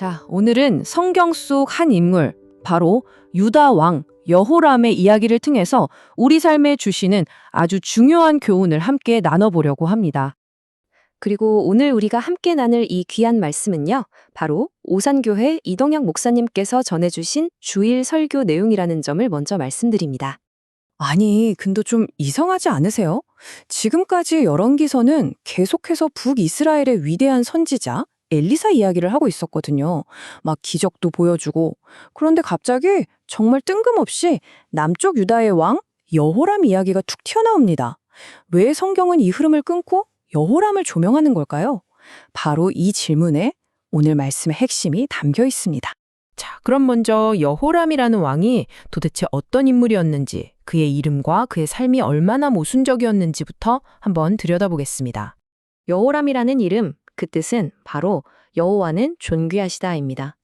자, 오늘은 성경 속 한 인물, 바로 유다 왕 여호람의 이야기를 통해서 우리 삶에 주시는 아주 중요한 교훈을 함께 나눠보려고 합니다. 그리고 오늘 우리가 함께 나눌 이 귀한 말씀은요. 바로 오산교회 이동영 목사님께서 전해주신 주일 설교 내용이라는 점을 먼저 말씀드립니다. 아니, 근데 좀 이상하지 않으세요? 지금까지 열왕기서는 계속해서 북이스라엘의 위대한 선지자 엘리사 이야기를 하고 있었거든요. 막 기적도 보여주고. 그런데 갑자기 정말 뜬금없이 남쪽 유다의 왕 여호람 이야기가 툭 튀어나옵니다. 왜 성경은 이 흐름을 끊고 여호람을 조명하는 걸까요? 바로 이 질문에 오늘 말씀의 핵심이 담겨 있습니다. 자, 그럼 먼저 여호람이라는 왕이 도대체 어떤 인물이었는지, 그의 이름과 그의 삶이 얼마나 모순적이었는지부터 한번 들여다보겠습니다. 여호람이라는 이름, 그 뜻은 바로 여호와는 존귀하시다입니다.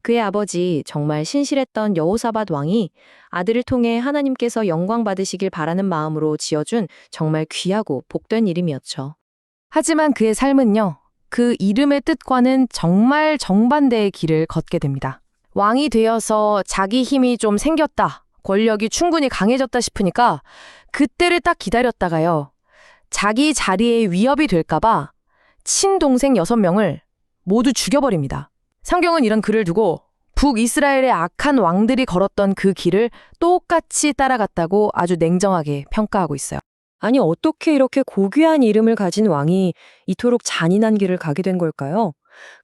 그의 아버지 정말 신실했던 여호사밧 왕이 아들을 통해 하나님께서 영광 받으시길 바라는 마음으로 지어준 정말 귀하고 복된 이름이었죠. 하지만 그의 삶은요, 그 이름의 뜻과는 정말 정반대의 길을 걷게 됩니다. 왕이 되어서 자기 힘이 좀 생겼다, 권력이 충분히 강해졌다 싶으니까 그때를 딱 기다렸다가요, 자기 자리에 위협이 될까봐 친동생 여섯 명을 모두 죽여버립니다. 성경은 이런 글을 두고 북이스라엘의 악한 왕들이 걸었던 그 길을 똑같이 따라갔다고 아주 냉정하게 평가하고 있어요. 아니, 어떻게 이렇게 고귀한 이름을 가진 왕이 이토록 잔인한 길을 가게 된 걸까요?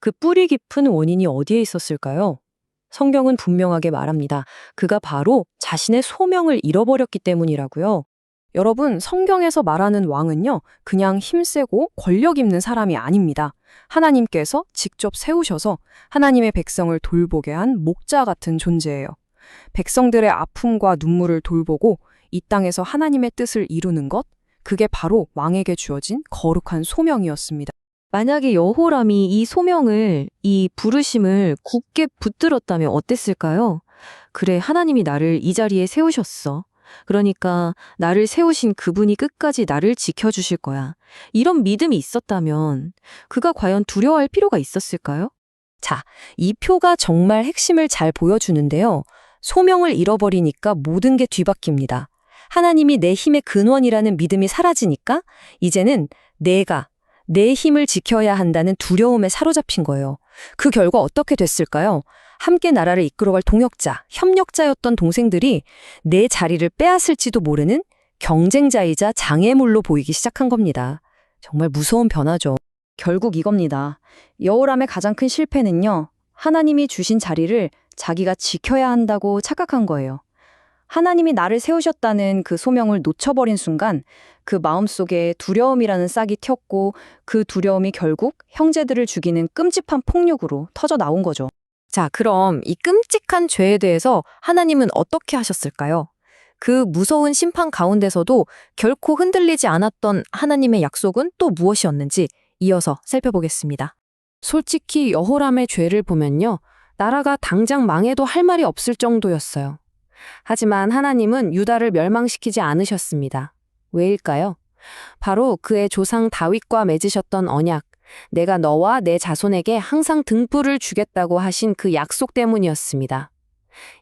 그 뿌리 깊은 원인이 어디에 있었을까요? 성경은 분명하게 말합니다. 그가 바로 자신의 소명을 잃어버렸기 때문이라고요. 여러분, 성경에서 말하는 왕은요, 그냥 힘세고 권력 있는 사람이 아닙니다. 하나님께서 직접 세우셔서 하나님의 백성을 돌보게 한 목자 같은 존재예요. 백성들의 아픔과 눈물을 돌보고 이 땅에서 하나님의 뜻을 이루는 것, 그게 바로 왕에게 주어진 거룩한 소명이었습니다. 만약에 여호람이 이 소명을, 이 부르심을 굳게 붙들었다면 어땠을까요? 그래, 하나님이 나를 이 자리에 세우셨어. 그러니까 나를 세우신 그분이 끝까지 나를 지켜주실 거야. 이런 믿음이 있었다면 그가 과연 두려워할 필요가 있었을까요? 자, 이 표가 정말 핵심을 잘 보여주는데요. 소명을 잃어버리니까 모든 게 뒤바뀝니다. 하나님이 내 힘의 근원이라는 믿음이 사라지니까 이제는 내가 내 힘을 지켜야 한다는 두려움에 사로잡힌 거예요. 그 결과 어떻게 됐을까요? 함께 나라를 이끌어갈 동역자, 협력자였던 동생들이 내 자리를 빼앗을지도 모르는 경쟁자이자 장애물로 보이기 시작한 겁니다. 정말 무서운 변화죠. 결국 이겁니다. 여호람의 가장 큰 실패는요. 하나님이 주신 자리를 자기가 지켜야 한다고 착각한 거예요. 하나님이 나를 세우셨다는 그 소명을 놓쳐버린 순간 그 마음속에 두려움이라는 싹이 튀었고 그 두려움이 결국 형제들을 죽이는 끔찍한 폭력으로 터져 나온 거죠. 자, 그럼 이 끔찍한 죄에 대해서 하나님은 어떻게 하셨을까요? 그 무서운 심판 가운데서도 결코 흔들리지 않았던 하나님의 약속은 또 무엇이었는지 이어서 살펴보겠습니다. 솔직히 여호람의 죄를 보면요. 나라가 당장 망해도 할 말이 없을 정도였어요. 하지만 하나님은 유다를 멸망시키지 않으셨습니다. 왜일까요? 바로 그의 조상 다윗과 맺으셨던 언약, 내가 너와 내 자손에게 항상 등불을 주겠다고 하신 그 약속 때문이었습니다.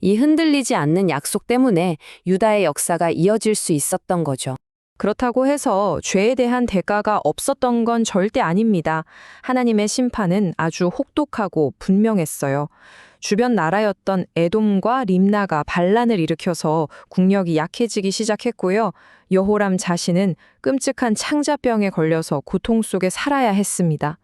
이 흔들리지 않는 약속 때문에 유다의 역사가 이어질 수 있었던 거죠. 그렇다고 해서 죄에 대한 대가가 없었던 건 절대 아닙니다. 하나님의 심판은 아주 혹독하고 분명했어요. 주변 나라였던 에돔과 림나가 반란을 일으켜서 국력이 약해지기 시작했고요. 여호람 자신은 끔찍한 창자병에 걸려서 고통 속에 살아야 했습니다.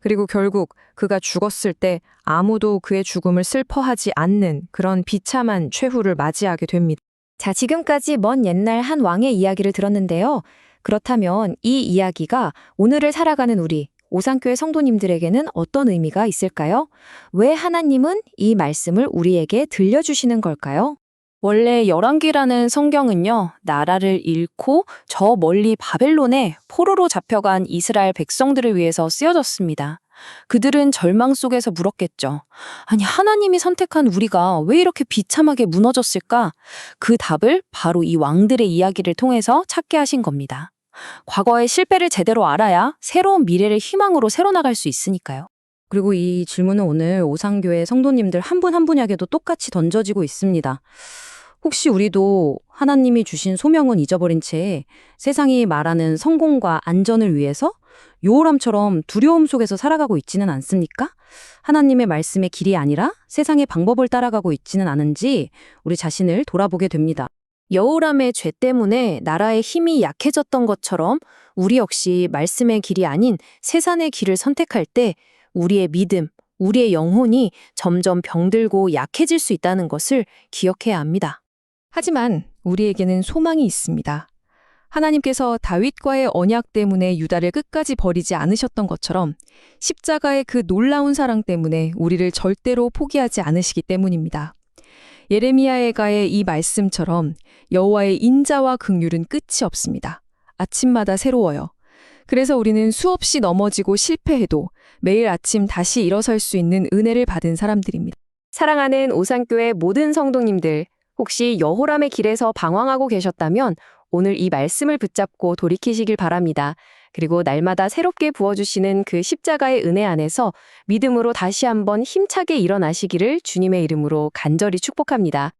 그리고 결국 그가 죽었을 때 아무도 그의 죽음을 슬퍼하지 않는 그런 비참한 최후를 맞이하게 됩니다. 자, 지금까지 먼 옛날 한 왕의 이야기를 들었는데요. 그렇다면 이 이야기가 오늘을 살아가는 우리 오산교회 성도님들에게는 어떤 의미가 있을까요? 왜 하나님은 이 말씀을 우리에게 들려주시는 걸까요? 원래 열왕기라는 성경은요, 나라를 잃고 저 멀리 바벨론에 포로로 잡혀간 이스라엘 백성들을 위해서 쓰여졌습니다. 그들은 절망 속에서 물었겠죠. 아니, 하나님이 선택한 우리가 왜 이렇게 비참하게 무너졌을까? 그 답을 바로 이 왕들의 이야기를 통해서 찾게 하신 겁니다. 과거의 실패를 제대로 알아야 새로운 미래를 희망으로 새로 나갈 수 있으니까요. 그리고 이 질문은 오늘 오상교회 성도님들 한 분 한 분에게도 똑같이 던져지고 있습니다. 혹시 우리도 하나님이 주신 소명은 잊어버린 채 세상이 말하는 성공과 안전을 위해서 요람처럼 두려움 속에서 살아가고 있지는 않습니까? 하나님의 말씀의 길이 아니라 세상의 방법을 따라가고 있지는 않은지 우리 자신을 돌아보게 됩니다. 여호람의 죄 때문에 나라의 힘이 약해졌던 것처럼 우리 역시 말씀의 길이 아닌 세상의 길을 선택할 때 우리의 믿음, 우리의 영혼이 점점 병들고 약해질 수 있다는 것을 기억해야 합니다. 하지만 우리에게는 소망이 있습니다. 하나님께서 다윗과의 언약 때문에 유다를 끝까지 버리지 않으셨던 것처럼 십자가의 그 놀라운 사랑 때문에 우리를 절대로 포기하지 않으시기 때문입니다. 예레미야에 가의 이 말씀처럼 여호와의 인자와 긍휼은 끝이 없습니다. 아침마다 새로워요. 그래서 우리는 수없이 넘어지고 실패해도 매일 아침 다시 일어설 수 있는 은혜를 받은 사람들입니다. 사랑하는 오산교회 모든 성도님들, 혹시 여호람의 길에서 방황하고 계셨다면 오늘 이 말씀을 붙잡고 돌이키시길 바랍니다. 그리고 날마다 새롭게 부어주시는 그 십자가의 은혜 안에서 믿음으로 다시 한번 힘차게 일어나시기를 주님의 이름으로 간절히 축복합니다.